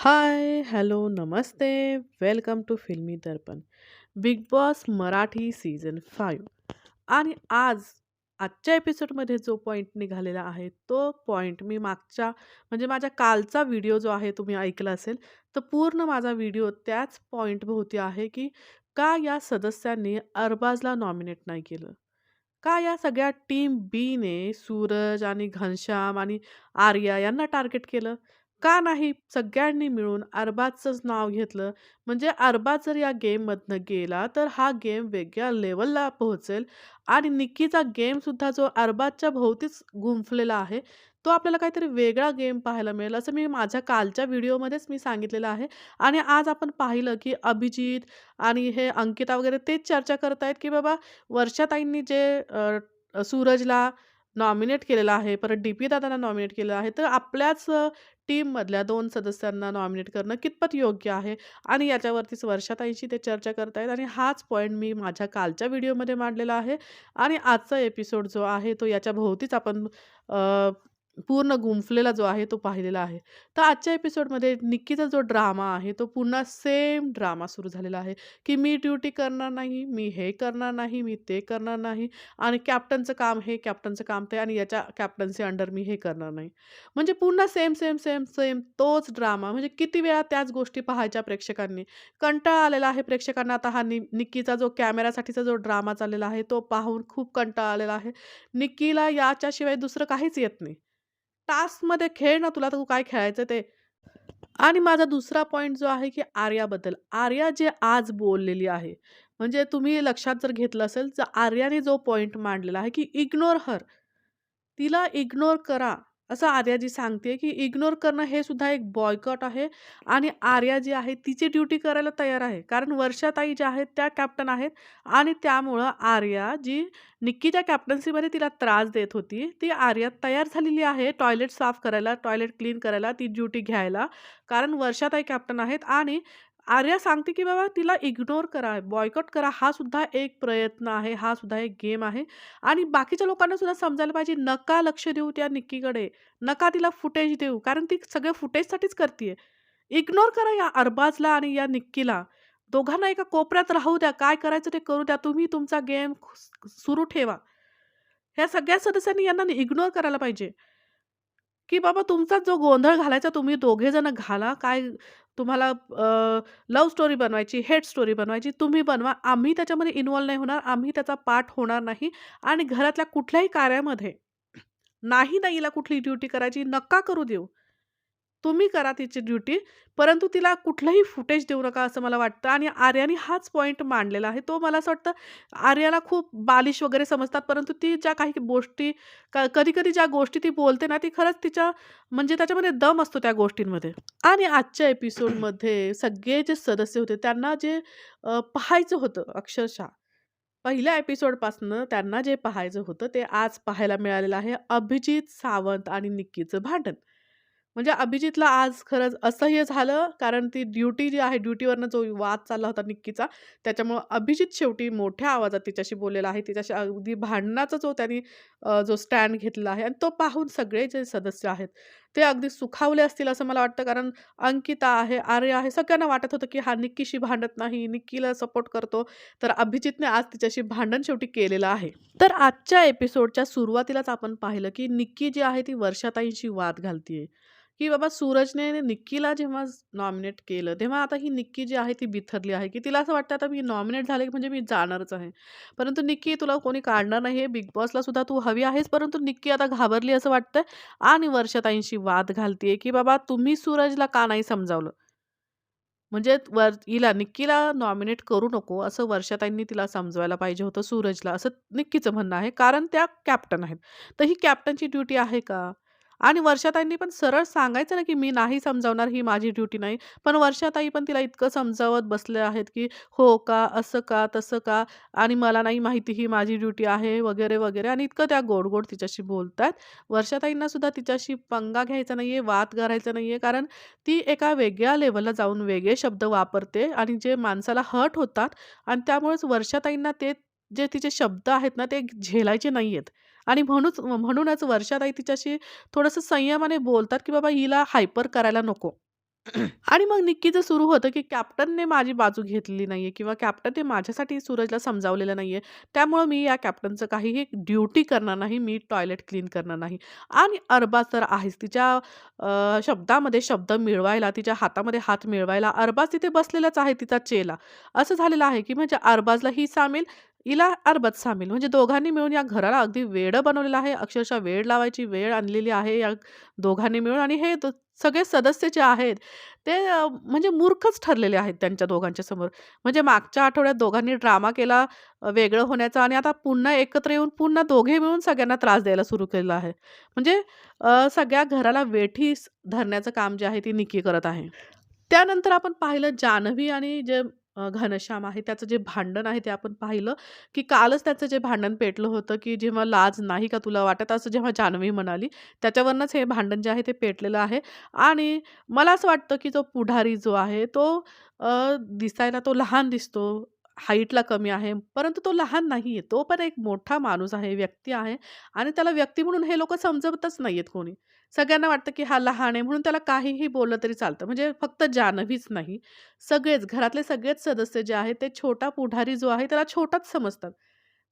High, hello, Namaste. Welcome to Filmy Darpan. Bigg Boss Marathi season five आणि आज आजच्या एपिसोडमध्ये जो पॉईंट निघालेला आहे, तो पॉईंट मी मागच्या म्हणजे माझ्या कालचा व्हिडिओ जो आहे तुम्ही ऐकला असेल, तर पूर्ण माझा व्हिडिओ त्याच पॉईंटभोवती आहे, की का या सदस्यांनी अरबाजला नॉमिनेट नाही केलं? का या सगळ्या टीम बीने सूरज आणि घनश्याम आणि आर्या यांना टार्गेट केलं? का नाही सगळ्यांनी मिळून अरबाजचंच नाव घेतलं? म्हणजे अरबाज जर या गेममधनं गेला, तर हा गेम वेगळ्या लेवलला पोहोचेल आणि निक्कीचा गेमसुद्धा जो अरबाजच्या भोवतीच गुंफलेला आहे, तो आपल्याला काहीतरी वेगळा गेम पाहायला मिळेल, असं मी माझ्या कालच्या व्हिडिओमध्येच मी सांगितलेलं आहे. आणि आज आपण पाहिलं, की अभिजित आणि हे अंकिता वगैरे तेच चर्चा करत आहेत, की बाबा वर्षाताईंनी जे सूरजला नॉमिनेट केलेलं आहे, परत डी-पी दादांना नॉमिनेट केलेलं आहे, तर आपल्याच टीममधल्या दोन सदस्यांना नॉमिनेट करणं कितपत योग्य आहे? आणि याच्यावरतीच वर्षाताईंशी ते चर्चा करतायत आणि हाच पॉईंट मी माझ्या कालच्या व्हिडिओमध्ये मांडलेला आहे आणि आजचा एपिसोड जो आहे, तो याच्या भोवतीच आपण पूर्ण गुंफलेला जो आहे, तो पाहिलेला आहे. तर आजच्या एपिसोडमध्ये निक्कीचा जो ड्रामा आहे, तो पुन्हा सेम ड्रामा सुरू झालेला आहे, की मी ड्युटी करणार नाही, मी हे करणार नाही, मी ते करणार नाही आणि कॅप्टनचं काम हे, कॅप्टनचं काम ते आणि याच्या कॅप्टन्सी अंडर मी हे करणार नाही. म्हणजे पुन्हा सेम, सेम, सेम, सेम तोच ड्रामा. म्हणजे किती वेळा त्याच गोष्टी पाहायच्या प्रेक्षकांनी. कंटाळा आलेला आहे प्रेक्षकांना आता हा नि निक्कीचा जो कॅमेरासाठीचा जो ड्रामा चाललेला आहे, तो पाहून खूप कंटाळा आलेला आहे. निक्कीला याच्याशिवाय दुसरं काहीच येत नाही. टास्कमध्ये खेळ ना तुला, तर तू काय खेळायचं ते. आणि माझा दुसरा पॉईंट जो आहे, की आर्याबद्दल. आर्या जे आज बोललेली आहे, म्हणजे तुम्ही लक्षात जर घेतलं असेल, तर आर्याने जो पॉईंट मांडलेला आहे, की इग्नोर हर. तिला इग्नोर करा, असं आर्याजी सांगते, की इग्नोर करणं हे सुद्धा एक बॉयकॉट आहे आणि आर्या जी आहे तिची ड्युटी करायला तयार आहे. कारण वर्षाताई ज्या आहेत त्या कॅप्टन आहेत आणि त्यामुळं आर्या जी निक्कीच्या कॅप्टन्सीमध्ये तिला त्रास देत होती, ती आर्या तयार झालेली आहे टॉयलेट साफ करायला, टॉयलेट क्लीन करायला, ती ड्युटी घ्यायला. कारण वर्षाताई कॅप्टन आहेत आणि आर्या सांगते, की बाबा तिला इग्नोर करा, बॉयकॉट करा. हा सुद्धा एक प्रयत्न आहे, हा सुद्धा एक गेम आहे आणि बाकीच्या लोकांना सुद्धा समजायला पाहिजे, नका लक्ष देऊ त्या निक्कीकडे. नका तिला फुटेज देऊ, कारण ती सगळं फुटेजसाठीच करते इग्नोर करा या अरबाजला आणि या निक्कीला. दोघांना एका कोपऱ्यात राहू द्या. काय करायचं ते करू द्या. तुम्ही तुमचा गेम सुरू ठेवा. ह्या सगळ्या सदस्यांनी यांना इग्नोर करायला पाहिजे. की बाबा तुमचा जो गोंधळ घालायचा तुम्ही दोघे जण घाला. काय तुम्हाला लव लव्ह स्टोरी बनवायची, हेड स्टोरी बनवायची, तुम्ही बनवा. आम्ही त्याच्यामध्ये इन्वॉल्व नाही होणार. आम्ही त्याचा पाठ होणार नाही आणि घरातल्या कुठल्याही कार्यामध्ये नाही नाहीला कुठली ड्युटी करायची, नका करू देऊ. तुम्ही करा तिची ड्युटी, परंतु तिला कुठलंही फुटेज देऊ नका असं मला वाटतं आणि आर्याने हाच पॉईंट मांडलेला आहे. तो मला असं वाटतं आर्याला खूप बालिश वगैरे समजतात, परंतु ती ज्या काही गोष्टी क कधी-कधी ज्या गोष्टी ती बोलते ना, ती खरंच तिच्या म्हणजे त्याच्यामध्ये दम असतो त्या गोष्टींमध्ये. आणि आजच्या एपिसोडमध्ये सगळे जे सदस्य होते त्यांना जे पाहायचं होतं अक्षरशः. पहिल्या एपिसोडपासनं त्यांना जे पाहायचं होतं ते आज पाहायला मिळालेलं आहे. अभिजित सावंत आणि निक्कीचं भांडण. म्हणजे अभिजितला आज खरंच असह्य झालं, कारण ती ड्युटी जी आहे, ड्युटीवरनं जो वाद चालला होता निक्कीचा, त्याच्यामुळं अभिजित शेवटी मोठ्या आवाजात तिच्याशी बोललेला आहे. तिच्याशी अगदी भांडणाचा जो त्यांनी जो स्टँड घेतला आहे आणि तो पाहून सगळे जे सदस्य आहेत, ते अगदी सुखावले असतील असं मला वाटतं. कारण अंकिता आहे, आर्या आहे, सगळ्यांना वाटत होतं, की हा निक्कीशी भांडत नाही, निक्कीला सपोर्ट करतो. तर अभिजितने आज तिच्याशी भांडण शेवटी केलेलं आहे. तर आजच्या एपिसोडच्या सुरुवातीलाच आपण पाहिलं, की निक्की जी आहे ती वर्षाताईंशी वाद घालतीये, की बाबा सूरजने निक्कीला जेव्हा नॉमिनेट केलं, तेव्हा आता ही निक्की जी आहे ती बिथरली आहे, की तिला असं वाटतं आता मी नॉमिनेट झाले म्हणजे मी जाणारच आहे. परंतु निक्की तुला कोणी काढणार नाही, हे बिग बॉसला सुद्धा तू हवी आहेस. परंतु निक्की आता घाबरली असं वाटतंय आणि वर्षाताईंशी वाद घालतीये, की बाबा तुम्ही सूरजला का नाही समजावलं? म्हणजे वर हिला निक्कीला नॉमिनेट करू नको, असं वर्षाताईंनी तिला समजवायला पाहिजे होतं सूरजला, असं निक्कीचं म्हणणं आहे. कारण त्या कॅप्टन आहेत. तर ही कॅप्टनची ड्युटी आहे का? आणि वर्षाताईंनी पण सरळ सांगायचं ना, की मी नाही समजावणार, ही माझी ड्युटी नाही. पण वर्षाताई पण तिला इतकं समजावत बसले आहेत, की "हो का? असं का? तसं का? आणि मला नाही माहिती ही माझी ड्युटी आहे," वगैरे, वगैरे आणि इतकं त्या गोड-गोड तिच्याशी बोलतात वर्षाताईंना सुद्धा तिच्याशी पंगा घ्यायचा नाही आहे वाद करायचा आहे कारण ती एका वेगळ्या लेवलला जाऊन वेगळे शब्द वापरते आणि जे माणसाला हट होतात आणि त्यामुळेच वर्षाताईंना ते जे तिचे शब्द आहेत ना, ते झेलायचे नाही आहेत आणि म्हणूच म्हणूनच वर्षाताई तिच्याशी थोडंसं संयमाने बोलतात, की बाबा हिला हायपर करायला नको. आणि मग निक्कीचं सुरू होतं, की कॅप्टनने माझी बाजू घेतलेली नाहीये किंवा कॅप्टनने माझ्यासाठी सूरजला समजावलेलं नाहीये. त्यामुळं मी या कॅप्टनचं काहीही ड्युटी करणार नाही. मी टॉयलेट क्लीन करणार नाही. आणि अरबाज तर आहेच. तिच्या शब्दामध्ये शब्द मिळवायला, तिच्या हातामध्ये हात मिळवायला अरबाज तिथे बसलेलाच आहे, तिचा चेला. असं झालेलं आहे, की म्हणजे अरबाजला ही सामील, इला अर्बत सामील. म्हणजे दोघांनी मिळून या घराला अगदी वेडं बनवलेलं आहे. अक्षरशः वेड लावायची वेळ आणलेली आहे या दोघांनी मिळून आणि हे सगळे सदस्य जे आहेत ते म्हणजे मूर्खच ठरलेले आहेत त्यांच्या दोघांच्या समोर. म्हणजे मागच्या आठवड्यात दोघांनी ड्रामा केला वेगळं होण्याचा आणि आता पुन्हा एकत्र येऊन पुन्हा दोघे मिळून सगळ्यांना त्रास द्यायला सुरू केलेला आहे. म्हणजे सगळ्या घराला वेठीस धरण्याचं काम जे आहे ती निकी करत आहे. त्यानंतर आपण पाहिलं जान्हवी आणि जे घनश्याम आहे त्याचं जे भांडण आहे ते आपण पाहिलं, की कालच त्याचं जे भांडण पेटलं होतं, की "जेव्हा लाज नाही का तुला वाटत?" असं जेव्हा जान्हवी म्हणाली. त्याच्यावरूनच हे भांडण जे आहे ते पेटलेलं आहे. आणि मला असं वाटतं, की जो पुढारी जो आहे तो दिसायला तो लहान दिसतो, हाईटला कमी आहे, परंतु तो लहान नाही आहे तो पण एक मोठा माणूस आहे, व्यक्ती आहे आणि त्याला व्यक्ती म्हणून हे लोकं नाही आहेत कोणी. सगळ्यांना वाटतं, की हा लहान आहे म्हणून त्याला काहीही बोललं तरी चालतं. म्हणजे फक्त जानवीच नाही, सगळेच घरातले सगळेच सदस्य जे आहेत ते छोटा पुढारी जो आहे त्याला छोटाच समजतात.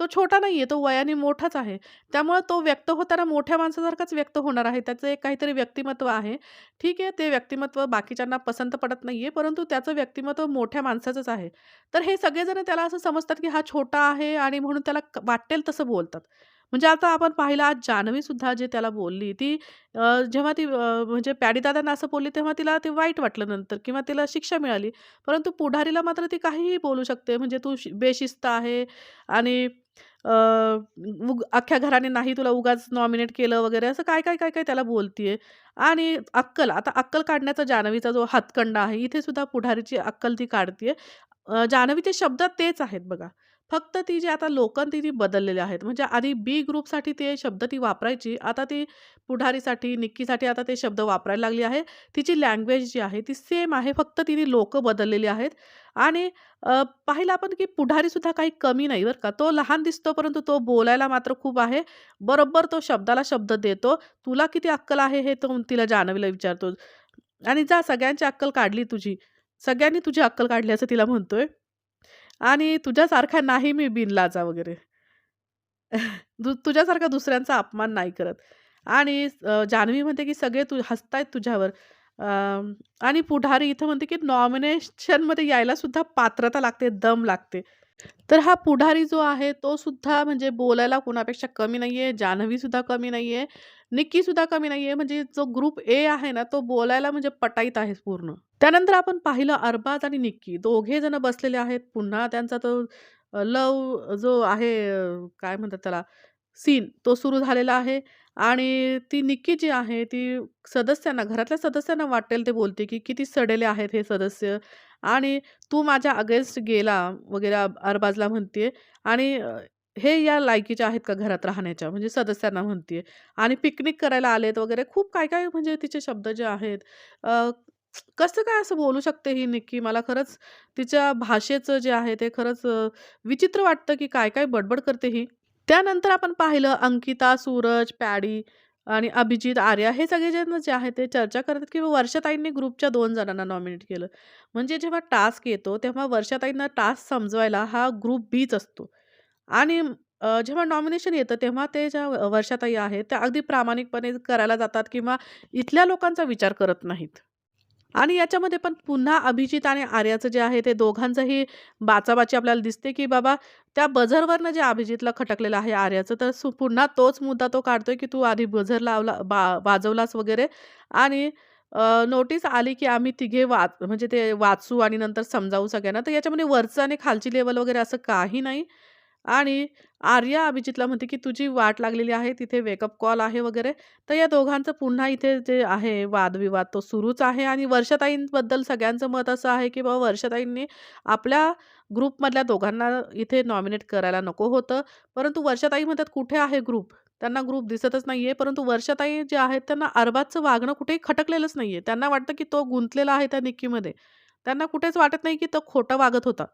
तो छोटा नाही आहे तो वयाने मोठाच आहे. त्यामुळे तो व्यक्त होताना मोठ्या माणसासारखाच व्यक्त होणार आहे. त्याचं एक काहीतरी व्यक्तिमत्व आहे. ठीक आहे, ते व्यक्तिमत्व बाकीच्यांना पसंत पडत नाही आहे परंतु त्याचं व्यक्तिमत्व मोठ्या माणसाचंच आहे. तर हे सगळेजण त्याला असं समजतात, की हा छोटा आहे आणि म्हणून त्याला वाटेल तसं बोलतात. म्हणजे आता आपण पाहिलं आज जान्हवीसुद्धा जे त्याला बोलली ती जेव्हा ती म्हणजे पॅडीदादांना असं बोलली तेव्हा तिला ते वाईट वाटलं नंतर किंवा तिला शिक्षा मिळाली. परंतु पुढारीला मात्र ती काहीही बोलू शकते. म्हणजे तू बेशिस्त आहे आणि उग अख्ख्या घराने नाही तुला उगाच नॉमिनेट केलं वगैरे असं काय, काय, काय, काय त्याला बोलतीये. आणि अक्कल, आता अक्कल काढण्याचा जान्हवीचा जो हातकंडा आहे, इथे सुद्धा पुढारीची अक्कल ती काढतीये. अ, जान्हवीचे शब्द तेच आहेत बघा. फक्त ती जी आता लोकन ती ती बदललेले आहेत. म्हणजे आधी बी ग्रुपसाठी ते शब्द ती वापरायची. आता ती पुढारीसाठी, निक्कीसाठी आता ते शब्द वापरायला लागली आहे. तिची लँग्वेज जी आहे ती सेम आहे. फक्त तिने लोकं बदललेली आहेत. आणि पाहिलं आपण की पुढारीसुद्धा काही कमी नाही बरं का. तो लहान दिसतो परंतु तो बोलायला मात्र खूप आहे. बरोबर तो शब्दाला शब्द देतो. "तुला किती अक्कल आहे?" हे तो तिला जान्हवीला विचारतो. आणि "जा सगळ्यांची अक्कल काढली तुझी. सगळ्यांनी तुझी अक्कल काढली" असं तिला म्हणतोय. आणि "तुझ्यासारखा नाही मी बिनलाजा" वगैरे. "दु तुझ्यासारखा दुसऱ्यांचा अपमान नाही करत." आणि जान्हवी म्हणते की "सगळे तू हसतायत तुझ्यावर." आणि पुढारी इथं म्हणते की "नॉमिनेशनमध्ये यायला सुद्धा पात्रता लागते, दम लागते." तर हा पुढारी जो आहे तो सुद्धा म्हणजे बोलायला कोणापेक्षा कमी नाही आहे जान्हवीसुद्धा कमी नाही आहे निक्कीसुद्धा कमी नाही आहे म्हणजे जो ग्रुप ए आहे ना, तो बोलायला म्हणजे पटाईत आहे पूर्ण. त्यानंतर आपण पाहिलं अरबाज आणि निक्की. दोघे जण बसलेले आहेत. पुन्हा त्यांचा तो लव जो आहे काय म्हणतात त्याला सीन तो सुरू झालेला आहे. आणि ती निक्की जी आहे ती सदस्यांना, घरातल्या सदस्यांना वाटेल ते बोलते, की किती सडेले आहेत हे सदस्य. आणि तू माझ्या अगेन्स्ट गेला वगैरे अरबाजला म्हणते आणि हे या लायकीच्या आहेत का घरात राहण्याच्या? म्हणजे सदस्यांना म्हणते आणि पिकनिक करायला आलेत वगैरे खूप काय-काय म्हणजे तिचे शब्द जे आहेत. अ, कसं काय असं बोलू शकते ही निक्की? मला खरंच तिच्या भाषेचं जे आहे ते खरंच अ, विचित्र वाटतं, की काय-काय बडबड करते ही. त्यानंतर आपण पाहिलं अंकिता, सूरज, पॅडी आणि अभिजित, आर्या हे सगळे जण जे आहे ते चर्चा करतात, की वर्षाताईंनी ग्रुपच्या दोन जणांना नॉमिनेट केलं. म्हणजे जेव्हा टास्क येतो तेव्हा वर्षाताईंना टास्क समजवायला हा ग्रुप बीच असतो. आणि अ, जेव्हा नॉमिनेशन येतं तेव्हा ते ज्या वर्षाताई आहेत त्या अगदी प्रामाणिकपणे करायला जातात किंवा इथल्या लोकांचा विचार करत नाहीत. आणि याच्यामध्ये पण पुन्हा अभिजित आणि आर्याचं जे आहे ते दोघांचंही बाचाबाची आपल्याला दिसते, की बाबा त्या बझरवरनं जे अभिजितला खटकलेलं आहे आर्याचं, तर सु पुन्हा तोच मुद्दा तो काढतोय, की तू आधी बझर लावला बा वाजवलास वगैरे आणि अ, नोटीस आली, की आम्ही तिघे वाच म्हणजे ते वाचू आणि नंतर समजावू सगळ्यांना. तर याच्यामध्ये वरचं आणि खालची लेव्हल वगैरे असं काही नाही. आणि आर्या अभिजितला म्हणते, की "तुझी वाट लागलेली आहे, तिथे वेकअप कॉल आहे" वगैरे. तर या दोघांचं पुन्हा इथे जे आहे वादविवाद तो सुरूच आहे आणि वर्षताईंबद्दल सगळ्यांचं मत असं आहे, की बाबा वर्षताईंनी आपल्या ग्रुपमधल्या दोघांना इथे नॉमिनेट करायला नको होतं. परंतु वर्षताई म्हणतात, "कुठे आहे ग्रुप?" त्यांना ग्रुप दिसतच नाहीये. परंतु वर्षताई जे आहेत त्यांना अरबाजचं वागणं कुठेही खटकलेलंच नाहीये. त्यांना वाटतं, की तो गुंतलेला आहे त्या निक्कीमध्ये. त्यांना कुठेच वाटत नाही, की तो खोटं वागत होता.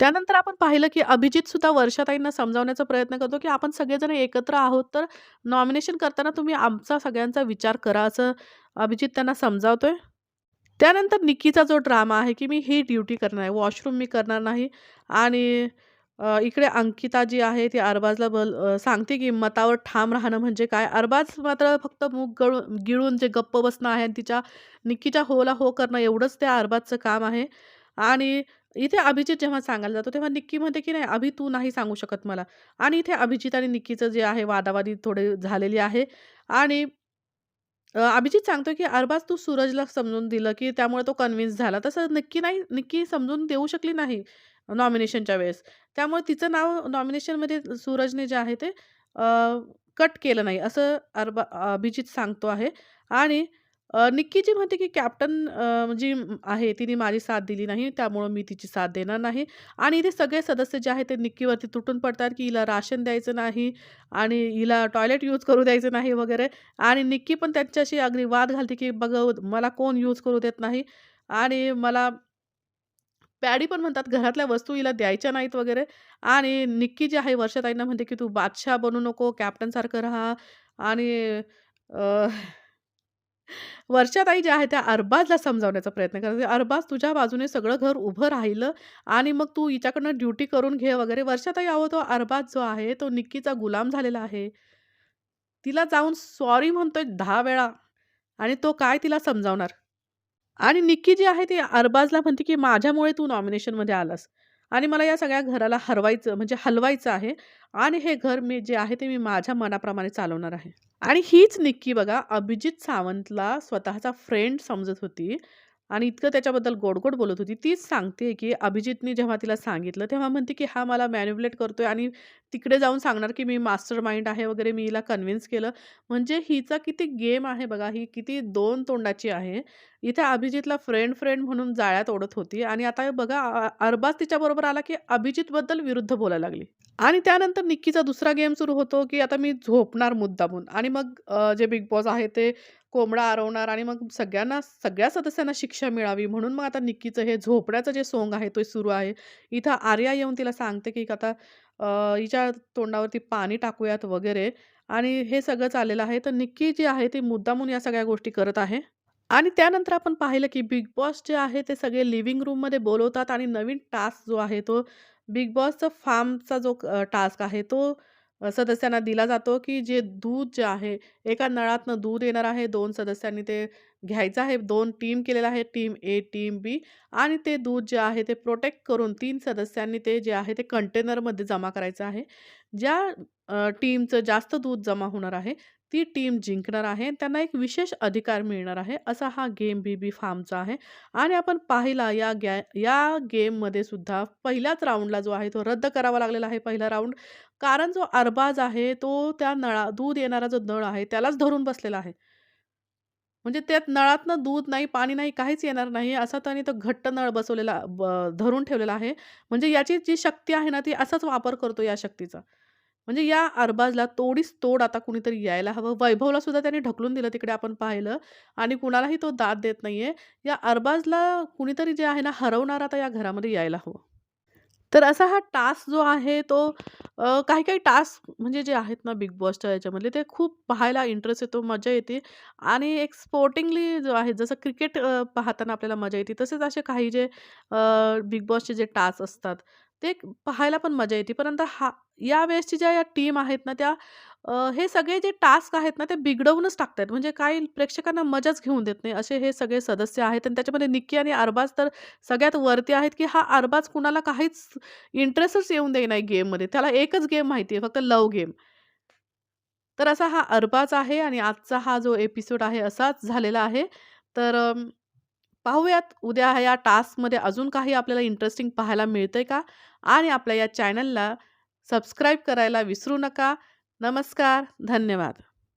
त्यानंतर आपण पाहिलं, की अभिजितसुद्धा वर्षाताईंना समजावण्याचा प्रयत्न करतो, की आपण सगळेजण एकत्र आहोत, तर नॉमिनेशन करताना तुम्ही आमचा सगळ्यांचा विचार करा, असं अभिजित त्यांना समजावतोय. त्यानंतर निक्कीचा जो ड्रामा आहे, की मी ही ड्युटी करणार आहे, वॉशरूम मी करणार नाही आणि इकडे अंकिता जी आहे ती अरबाजला बल सांगते की मतावर ठाम राहणं म्हणजे काय? अरबाज मात्र फक्त मूग गळून गिळून जे गप्प बसणं आहे आणि तिच्या निक्कीच्या होला हो करणं एवढंच त्या अरबाजचं काम आहे. आणि इथे अभिजित जेव्हा सांगायला जातो तेव्हा निक्की म्हणते की "नाही अभि तू नाही सांगू शकत मला." आणि इथे अभिजित आणि निक्कीचं जे आहे वादावादी थोडी झालेली आहे आणि अभिजित सांगतो की "अरबाज तू सूरजला समजून दिलं की त्यामुळे तो कन्विन्स झाला." तसं निक्की नाही निक्की समजून देऊ शकली नाही नॉमिनेशनच्या वेळेस. त्यामुळे तिचं नाव नॉमिनेशनमध्ये सूरजने जे आहे ते कट केलं नाही असं अरबा अभिजित सांगतो आहे आणि अ, निक्की जी म्हणते की कॅप्टन अ, जी आहे तिने माझी साथ दिली नाही त्यामुळं मी तिची साथ देणार नाही. आणि इथे सगळे सदस्य जे आहेत ते निक्कीवरती तुटून पडतात की हिला राशन द्यायचं नाही आणि हिला टॉयलेट यूज करू द्यायचं नाही वगैरे. आणि निक्की पण त्यांच्याशी अगदी वाद घालते की "बघ मला कोण यूज करू देत नाही. आणि मला पॅडी पण म्हणतात घरातल्या वस्तू हिला द्यायच्या नाहीत वगैरे. आणि निक्की जी आहे वर्षाताईंना म्हणते, की "तू बादशाह बनू नको, कॅप्टनसारखं राहा." आणि अ, वर्षाताई ज्या आहेत त्या अरबाजला समजावण्याचा प्रयत्न करतात. म्हणजे "अरबाज तुझ्या बाजूने सगळं घर उभं राहिलं आणि मग तू हिच्याकडनं ड्युटी करून घे वगैरे." वर्षाताई अहो तो अरबाज जो आहे तो निक्कीचा गुलाम झालेला आहे. तिला जाऊन सॉरी म्हणतोय दहा वेळा आणि तो काय तिला समजावणार? आणि निक्की जी आहे ती अरबाजला म्हणते, की "माझ्यामुळे तू नॉमिनेशनमध्ये आलास आणि मला या सगळ्या घराला हरवायचं म्हणजे हलवायचं आहे आणि हे घर मी जे आहे ते मी माझ्या मनाप्रमाणे चालवणार आहे." आणि हीच निक्की बघा अभिजित सावंतला स्वतःचा फ्रेंड समजत होती आणि इतकं त्याच्याबद्दल गोड-गोड बोलत होती. तीच सांगते, की अभिजितने जेव्हा तिला सांगितलं तेव्हा म्हणते, की "हा मला मॅन्युलेट करतोय आणि तिकडे जाऊन सांगणार, की मी मास्टर माइंड आहे वगैरे मी हिला कन्विन्स केलं." म्हणजे हिचा किती गेम आहे बघा, ही किती दोन तोंडाची आहे. इथे अभिजितला फ्रेंड-फ्रेंड म्हणून जाळ्यात ओढत होती आणि आता बघा अरबाज तिच्याबरोबर आला, की अभिजितबद्दल विरुद्ध बोलायला लागली. आणि त्यानंतर निक्कीचा दुसरा गेम सुरू होतो, की आता मी झोपणार मुद्दामून आणि मग जे बिग बॉस आहे ते कोंबडा आरवणार आणि मग सगळ्यांना सगळ्या सदस्यांना शिक्षा मिळावी म्हणून मग आता निक्कीचं हे झोपण्याचं जे सोंग आहे तो सुरू आहे. इथं आर्या येऊन तिला सांगते, की आता हिच्या तोंडावरती पाणी टाकूयात वगैरे आणि हे सगळं चाललेलं आहे. तर निक्की जी आहे ती मुद्दामून या सगळ्या गोष्टी करत आहे. आणि त्यानंतर आपण पाहिलं, की बिग बॉस जे आहे ते सगळे लिव्हिंग रूममध्ये बोलवतात आणि नवीन टास्क जो आहे तो बिग बॉसचा फार्मचा जो टास्क आहे तो सदस्यांना दिला जातो, की जे दूध जे आहे एका नळातनं दूध येणार आहे. दोन सदस्यांनी ते घ्यायचं आहे. दोन टीम केलेलं आहे. टीम ए, टीम बी आणि ते दूध जे आहे ते प्रोटेक्ट करून तीन सदस्यांनी ते जे आहे ते कंटेनरमध्ये जमा करायचं आहे. ज्या टीमचं जास्त दूध जमा होणार आहे, ती टीम जिंकणार आहे. त्यांना एक विशेष अधिकार मिळणार आहे. असा हा गेम बी-बी फार्मचा आहे. आणि आपण पाहिला या गॅ या गेममध्ये सुद्धा पहिल्याच राऊंडला जो आहे तो रद्द करावा लागलेला आहे पहिला राऊंड कारण जो अरबाज आहे तो त्या नळा दूध येणारा जो नळ आहे त्यालाच धरून बसलेला आहे. म्हणजे त्यात नळातनं दूध नाही, पाणी नाही, काहीच येणार नाही असा त्याने तो घट्ट नळ बसवलेला ब धरून ठेवलेला आहे. म्हणजे याची जी शक्ती आहे ना ती असाच वापर करतो या शक्तीचा. म्हणजे या अरबाजला तोडीस तोड आता कुणीतरी यायला हवं. वैभवला सुद्धा त्यांनी ढकलून दिलं तिकडे आपण पाहिलं आणि कुणालाही तो दाद देत नाहीये. या अरबाजला कुणीतरी जे आहे ना हरवणार आता या घरामध्ये यायला हवं. तर असा हा टास्क जो आहे तो काही-काही टास्क म्हणजे जे आहेत ना बिग बॉसच्या याच्यामधले ते खूप पाहायला इंटरेस्ट येतो, मजा येते आणि एक स्पोर्टिंगली जो आहे जसं क्रिकेट पाहताना आपल्याला मजा येते तसेच असे काही जे बिग बॉसचे जे टास्क असतात ते पाहायला पण मजा येते. परंतु हा या वेळेसची ज्या या टीम आहेत ना त्या अ, हे सगळे जे टास्क आहेत ना ते बिघडवूनच टाकतात म्हणजे काही प्रेक्षकांना मजाच घेऊन देत नाही असे हे सगळे सदस्य आहेत आणि त्याच्यामध्ये निक्की आणि अरबाज तर सगळ्यात वरती आहेत, की हा अरबाज कुणाला काहीच इंटरेस्टच येऊन दे नाही गेममध्ये. त्याला एकच गेम माहिती आहे फक्त लव गेम. तर असा हा अरबाज आहे आणि आजचा हा जो एपिसोड आहे असाच झालेला आहे. तर पाहूयात उद्या या टास्कमध्ये अजून काही आपल्याला इंटरेस्टिंग पाहायला मिळतंय का? आणि आपल्या या चॅनलला सबस्क्राईब करायला विसरू नका. नमस्कार. धन्यवाद.